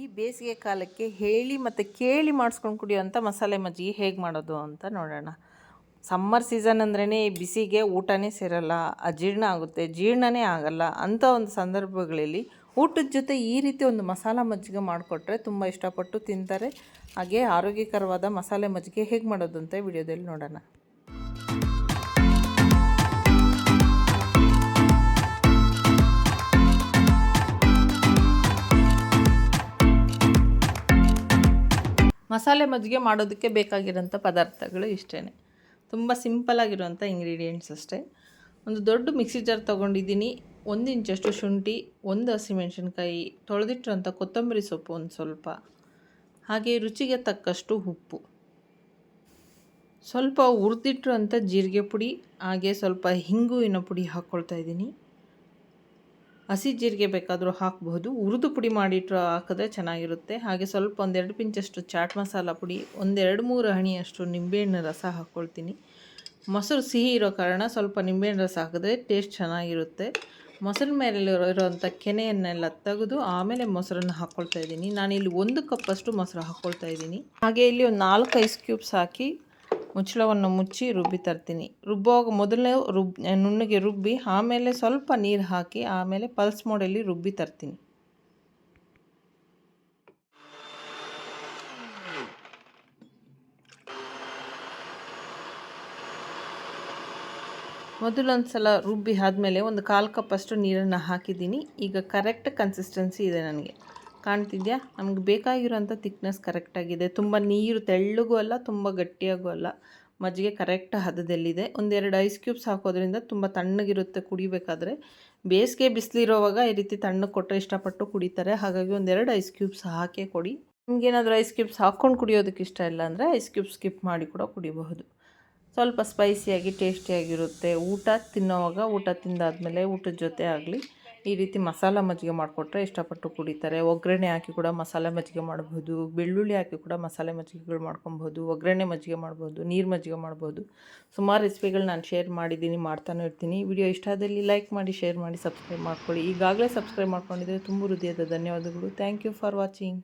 ಈ ಬೇಸಿಗೆ ಕಾಲಕ್ಕೆ ಹೇಳಿ ಮತ್ತು ಕೇಳಿ ಮಾಡಿಸ್ಕೊಂಡು ಕುಡಿಯೋಂಥ ಮಸಾಲೆ ಮಜ್ಜಿಗೆ ಹೇಗೆ ಮಾಡೋದು ಅಂತ ನೋಡೋಣ. ಸಮ್ಮರ್ ಸೀಸನ್ ಅಂದ್ರೇ ಬಿಸಿಗೆ ಊಟನೇ ಸೇರಲ್ಲ, ಅಜೀರ್ಣ ಆಗುತ್ತೆ, ಜೀರ್ಣನೇ ಆಗಲ್ಲ ಅಂಥ ಒಂದು ಸಂದರ್ಭಗಳಲ್ಲಿ ಊಟದ ಜೊತೆ ಈ ರೀತಿ ಒಂದು ಮಸಾಲೆ ಮಜ್ಜಿಗೆ ಮಾಡಿಕೊಟ್ರೆ ತುಂಬ ಇಷ್ಟಪಟ್ಟು ತಿಂತಾರೆ. ಹಾಗೆ ಆರೋಗ್ಯಕರವಾದ ಮಸಾಲೆ ಮಜ್ಜಿಗೆ ಹೇಗೆ ಮಾಡೋದು ಅಂತ ವಿಡಿಯೋದಲ್ಲಿ ನೋಡೋಣ. ಮಸಾಲೆ ಮಜ್ಜಿಗೆ ಮಾಡೋದಕ್ಕೆ ಬೇಕಾಗಿರೋಂಥ ಪದಾರ್ಥಗಳು ಇಷ್ಟೇ ತುಂಬ ಸಿಂಪಲ್ಲಾಗಿರುವಂಥ ಇಂಗ್ರೀಡಿಯೆಂಟ್ಸ್ ಅಷ್ಟೇ. ಒಂದು ದೊಡ್ಡ ಮಿಕ್ಸಿ ಜಾರ್ ತೊಗೊಂಡಿದ್ದೀನಿ. ಒಂದು ಇಂಚಷ್ಟು ಶುಂಠಿ, ಒಂದು ಹಸಿಮೆಣ್ಸಿನ್ಕಾಯಿ ತೊಳೆದಿಟ್ಟಿರೋಂಥ ಕೊತ್ತಂಬರಿ ಸೊಪ್ಪು ಒಂದು ಸ್ವಲ್ಪ. ಹಾಗೆ ರುಚಿಗೆ ತಕ್ಕಷ್ಟು ಉಪ್ಪು. ಸ್ವಲ್ಪ ಹುರಿದಿಟ್ಟಿರೋಂಥ ಜೀರಿಗೆ ಪುಡಿ, ಹಾಗೆ ಸ್ವಲ್ಪ ಹಿಂಗುವಿನ ಪುಡಿ ಹಾಕ್ಕೊಳ್ತಾ ಇದ್ದೀನಿ. ಹಸಿ ಜೀರಿಗೆ ಬೇಕಾದರೂ ಹಾಕಬಹುದು ಹುರಿದು ಪುಡಿ ಮಾಡಿಟ್ಟು ಹಾಕಿದ್ರೆ ಚೆನ್ನಾಗಿರುತ್ತೆ. ಹಾಗೆ ಸ್ವಲ್ಪ ಒಂದೆರಡು ಪಿಂಚಷ್ಟು ಚಾಟ್ ಮಸಾಲ ಪುಡಿ, ಒಂದೆರಡು ಮೂರು ಹಣಿಯಷ್ಟು ನಿಂಬೆಹಣ್ಣು ರಸ ಹಾಕ್ಕೊಳ್ತೀನಿ. ಮೊಸರು ಸಿಹಿ ಇರೋ ಕಾರಣ ಸ್ವಲ್ಪ ನಿಂಬೆಹಣ್ಣು ರಸ ಹಾಕಿದ್ರೆ ಟೇಸ್ಟ್ ಚೆನ್ನಾಗಿರುತ್ತೆ. ಮೊಸರು ಮೇಲೆ ಇರೋವಂಥ ಕೆನೆಯನ್ನೆಲ್ಲ ತೆಗೆದು ಆಮೇಲೆ ಮೊಸರನ್ನು ಹಾಕ್ಕೊಳ್ತಾ ಇದ್ದೀನಿ. ನಾನಿಲ್ಲಿ ಒಂದು ಕಪ್ಪಷ್ಟು ಮೊಸರು ಹಾಕ್ಕೊಳ್ತಾ ಇದ್ದೀನಿ. ಹಾಗೆ ಇಲ್ಲಿ ಒಂದು ನಾಲ್ಕು ಐಸ್ ಕ್ಯೂಬ್ಸ್ ಹಾಕಿ ಮುಚ್ಚಳವನ್ನು ಮುಚ್ಚಿ ರುಬ್ಬಿ ತರ್ತೀನಿ. ರುಬ್ಬುವಾಗ ಮೊದಲನೇ ರುಬ್ ನುಣ್ಣಗೆ ರುಬ್ಬಿ, ಆಮೇಲೆ ಸ್ವಲ್ಪ ನೀರು ಹಾಕಿ, ಆಮೇಲೆ ಪಲ್ಸ್ ಮೋಡಲ್ಲಿ ರುಬ್ಬಿ ತರ್ತೀನಿ. ಮೊದಲೊಂದು ಸಲ ರುಬ್ಬಿ ಆದಮೇಲೆ ಒಂದು ಕಾಲು ಕಪ್ಪಷ್ಟು ನೀರನ್ನು ಹಾಕಿದ್ದೀನಿ. ಈಗ ಕರೆಕ್ಟ್ ಕನ್ಸಿಸ್ಟೆನ್ಸಿ ಇದೆ ನನಗೆ. ಕಾಣ್ತಿದ್ಯಾ? ನಮ್ಗೆ ಬೇಕಾಗಿರೋಂಥ ತಿಕ್ನೆಸ್ ಕರೆಕ್ಟಾಗಿದೆ ತುಂಬ ನೀರು ತೆಳ್ಳಗೂ ಅಲ್ಲ, ತುಂಬ ಗಟ್ಟಿಯಾಗೂ ಅಲ್ಲ. ಮಜ್ಜಿಗೆ ಕರೆಕ್ಟ್ ಹದದಲ್ಲಿದೆ. ಒಂದೆರಡು ಐಸ್ ಕ್ಯೂಬ್ಸ್ ಹಾಕೋದ್ರಿಂದ ತುಂಬ ತಣ್ಣಗಿರುತ್ತೆ ಕುಡಿಬೇಕಾದ್ರೆ. ಬೇಸಿಗೆ ಬಿಸಿಲಿರೋವಾಗ ಈ ರೀತಿ ತಣ್ಣಗೆ ಕೊಟ್ಟರೆ ಇಷ್ಟಪಟ್ಟು ಕುಡಿತಾರೆ. ಹಾಗಾಗಿ ಒಂದೆರಡು ಐಸ್ ಕ್ಯೂಬ್ಸ್ ಹಾಕೇ ಕೊಡಿ. ನಿಮಗೇನಾದರೂ ಐಸ್ ಕ್ಯೂಬ್ಸ್ ಹಾಕ್ಕೊಂಡು ಕುಡಿಯೋದಕ್ಕೆ ಇಷ್ಟ ಇಲ್ಲ ಅಂದರೆ ಐಸ್ ಕ್ಯೂಬ್ಸ್ ಸ್ಕಿಪ್ ಮಾಡಿ ಕೂಡ ಕುಡಿಬಹುದು. ಸ್ವಲ್ಪ ಸ್ಪೈಸಿಯಾಗಿ ಟೇಸ್ಟಿಯಾಗಿರುತ್ತೆ ಊಟ ತಿನ್ನೋವಾಗ, ಊಟ ತಿಂದಾದಮೇಲೆ ಊಟದ ಜೊತೆ ಆಗಲಿ. ಈ ರೀತಿ ಮಸಾಲ ಮಜ್ಜಿಗೆ ಮಾಡಿಕೊಟ್ರೆ ಇಷ್ಟಪಟ್ಟು ಕುಡಿತಾರೆ. ಒಗ್ಗರಣೆ ಹಾಕಿ ಕೂಡ ಮಸಾಲೆ ಮಜ್ಜಿಗೆ ಮಾಡ್ಬೋದು. ಬೆಳ್ಳುಳ್ಳಿ ಹಾಕಿ ಕೂಡ ಮಸಾಲೆ ಮಜ್ಜಿಗೆಗಳು ಮಾಡ್ಕೊಬೋದು. ಒಗ್ಗರಣೆ ಮಜ್ಜಿಗೆ ಮಾಡ್ಬೋದು. ನೀರು ಮಜ್ಜಿಗೆ ಮಾಡ್ಬೋದು. ಸುಮಾರು ರೆಸಿಪಿಗಳು ನಾನು ಶೇರ್ ಮಾಡಿದ್ದೀನಿ, ಮಾಡ್ತಾನೆ ಇರ್ತೀನಿ. ವಿಡಿಯೋ ಇಷ್ಟ ಆದಲ್ಲಿ ಲೈಕ್ ಮಾಡಿ ಶೇರ್ ಮಾಡಿ ಸಬ್ಸ್ಕ್ರೈಬ್ ಮಾಡ್ಕೊಳ್ಳಿ. ಈಗಾಗಲೇ ಸಬ್ಸ್ಕ್ರೈಬ್ ಮಾಡ್ಕೊಂಡಿದ್ರೆ ತುಂಬ ಹೃದಯದ ಧನ್ಯವಾದಗಳು. Thank you for watching